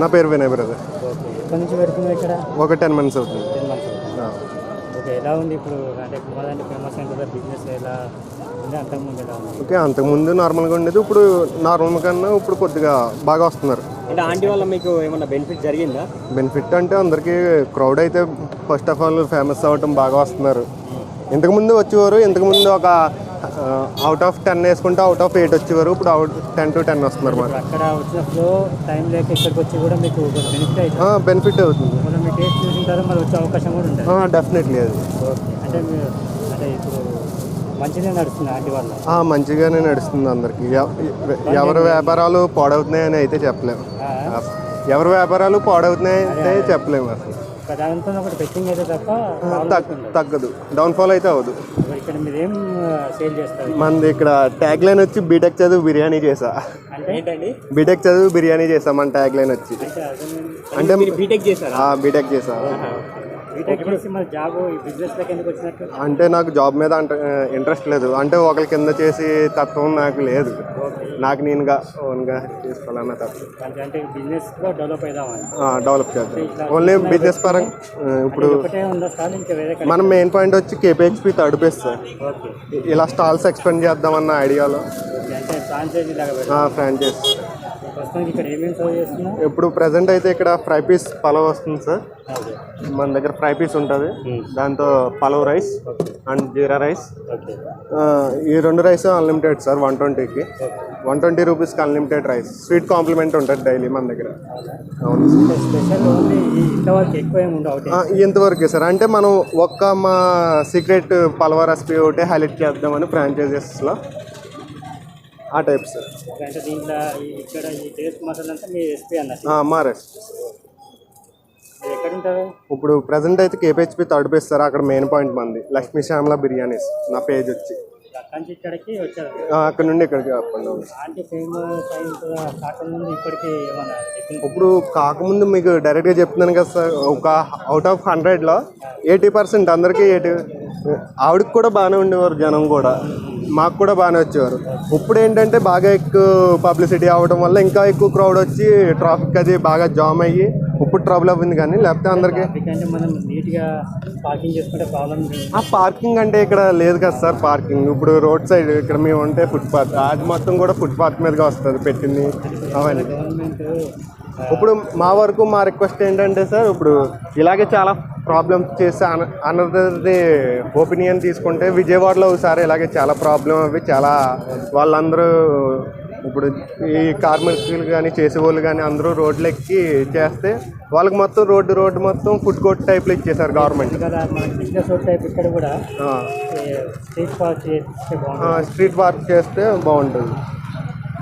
నా పేరు Vinay brother okay ఎప్పటి నుంచి పెడుతున్నారు ఇక్కడ? ఒక టెన్ మంత్స్ అవుతుంది. టెన్ మంత్స్ ఆ. ఓకే ఎలా ఉంది ఇప్పుడు అంటే కుమారంటే ఫేమస్ అయిన కదా బిజినెస్ ఎలా ఉంది అంతకుముందు ఎలా ఉంది? ఓకే అంతకుముందు నార్మల్గా ఉండేది ఇప్పుడు నార్మల్ కన్నా ఇప్పుడు కొద్దిగా బాగా వస్తున్నారు. అంటే ఆంటీ వల్ల మీకు బెనిఫిట్ జరిగిందా? బెనిఫిట్ అంటే అందరికీ క్రౌడ్ అయితే ఫస్ట్ ఆఫ్ ఆల్ ఫేమస్ అవ్వటం బాగా వస్తున్నారు. ఇంతకుముందు వచ్చేవారు ఇంతకుముందు ఒక అవుట్ ఆఫ్ టెన్ వేసుకుంటే అవుట్ ఆఫ్ ఎయిట్ వచ్చేవారు. ఇప్పుడు అవుట్ టెన్ టు టెన్ వస్తున్నారు ఇప్పుడు అక్కడ వచ్చిన ఫ్లో టైం లేక ఇక్కడికి వచ్చి కూడా మీకు బెనిఫిట్ అవుతుంది. బెనిఫిట్ అవుతుంది. మనం మీ టేస్ట్ చూసిన మరి వచ్చే అవకాశం కూడా ఉంటుంది. డెఫినెట్లీ అది. అంటే మీరు అంటే ఇప్పుడు మంచిగా నడుస్తుంది మంచిగానే నడుస్తుంది అందరికి. ఎవ- ఎవరి వ్యాపారాలు పాడవుతున్నాయని అయితే చెప్పలేము. ఎవరి వ్యాపారాలు పాడవుతున్నాయి అయితే చెప్పలేము అసలు. దాంతో ఒకటి పెట్టింగ్ అయితే తప్ప తగ్- తగ్గదు. డౌన్ఫాల్ అయితే అవ్వదు. ఇక్కడ మీరు ఏం సేల్ చేస్తారు? మనది ఇక్కడ ట్యాగ్ లైన్ వచ్చి బీటెక్ చదువు బిర్యానీ చేసా. అంటే? బీటెక్ చదువు బిర్యానీ చేసా మన ట్యాగ్ లైన్ వచ్చి. అంటే బీటెక్ చేశారా? ఆ, బీటెక్ చేసా. బీటెక్ చేసి మరి జాబ్ ఈ బిజినెస్లోకి ఎందుకు వచ్చినట్టు? అంటే నాకు జాబ్ మీద అంటే ఇంట్రెస్ట్ లేదు. అంటే ఒకరి కింద చేసి తత్వం నాకు లేదు. నాకు నేనుగా ఓన్గా చేసుకోవాలన్న అంటే అంటే బిజినెస్ డెవలప్ చేద్దాం. ఓన్లీ బిజినెస్ పరంగా ఇప్పుడు మనం మెయిన్ పాయింట్ వచ్చి కేపీహెచ్పి థర్డ్ బేస్ సార్. ఇలా స్టాల్స్ ఎక్స్పెండ్ చేద్దామన్న ఐడియాలో. ఫ్రాంచైజీ. ఇప్పుడు ప్రజెంట్ అయితే ఇక్కడ ఫ్రై పీస్ పలావ్ వస్తుంది సార్. మన దగ్గర ఫ్రై పీస్ ఉంటుంది. దాంతో pulao rice and jeera rice ఈ రెండు rice unlimited sir one twenty one twenty రూపీస్కి అన్లిమిటెడ్ రైస్ స్వీట్ కాంప్లిమెంట్ ఉంటుంది డైలీ మన దగ్గర. అవును ఇంతవరకే సార్. అంటే మనం ఒక్క మా సీక్రెట్ పలవ రెసిపీ ఒకటి హైలైట్ చేద్దామని ఫ్రాంచైజెస్లో ఆ టైప్ సార్. అంటే దీంట్లో ఈ- ఇక్కడ ఈ టేస్ట్ మసాలా అంతా మీ రెసిపీ అన్నట్టు? ఆ, మా రెసిపీ. మీరు ఎక్కడ ఉంటారు ఇప్పుడు ప్రజెంట్ అయితే కేపీహెచ్పి థర్డ్ పేజ్ సార్. అక్కడ మెయిన్ పాయింట్ మంది. లక్ష్మీ శ్యామల బిర్యానీస్ నా పేజ్ వచ్చి. అక్కడి నుంచి ఇక్కడికి వచ్చారు? ఆ, అక్కడ నుండి ఇక్కడికి ఇప్పుడు కాకముందు మీకు డైరెక్ట్గా చెప్తున్నాను కదా సార్. ఒక అవుట్ ఆఫ్ హండ్రెడ్లో ఎయిటీ పర్సెంట్ అందరికీ ఎయిటీ ఆవిడకి కూడా బాగానే ఉండేవారు జనం కూడా. మాకు కూడా బాగానే వచ్చేవారు. ఇప్పుడు ఏంటంటే బాగా ఎక్కువ పబ్లిసిటీ అవ్వడం వల్ల ఇంకా ఎక్కువ క్రౌడ్ వచ్చి ట్రాఫిక్ అది బాగా జామ్ అయ్యి ఇప్పుడు ట్రబుల్ అవ్వింది కానీ లేకపోతే అందరికీ ఆ పార్కింగ్ అంటే ఇక్కడ లేదు కదా సార్ పార్కింగ్ ఇప్పుడు రోడ్ సైడ్ ఇక్కడ మేము ఉంటే ఫుట్పాత్ అది మొత్తం కూడా ఫుట్పాత్ మీదగా వస్తుంది పెట్టింది అవన్నీ. ఇప్పుడు మా వరకు మా రిక్వెస్ట్ ఏంటంటే సార్ ఇప్పుడు ఇలాగే చాలా ప్రాబ్లమ్స్ చేస్తే అన అనదర్ది ఒపీనియన్ తీసుకుంటే విజయవాడలో ఒకసారి ఇలాగే చాలా ప్రాబ్లం అవి చాలా వాళ్ళందరూ ఇప్పుడు ఈ కార్మికులు కానీ చేసేవాళ్ళు కానీ అందరూ రోడ్లు ఎక్కి చేస్తే వాళ్ళకి మొత్తం రోడ్డు రోడ్డు మొత్తం ఫుడ్ కోర్ట్ టైప్లో ఇచ్చేసారు గవర్నమెంట్ కదా మన బిజినెస్ రోడ్ టైప్ ఇక్కడ కూడా స్ట్రీట్ పార్క్ చేస్తే బాగుంటుంది. స్ట్రీట్ పార్క్ చేస్తే బాగుంటుంది.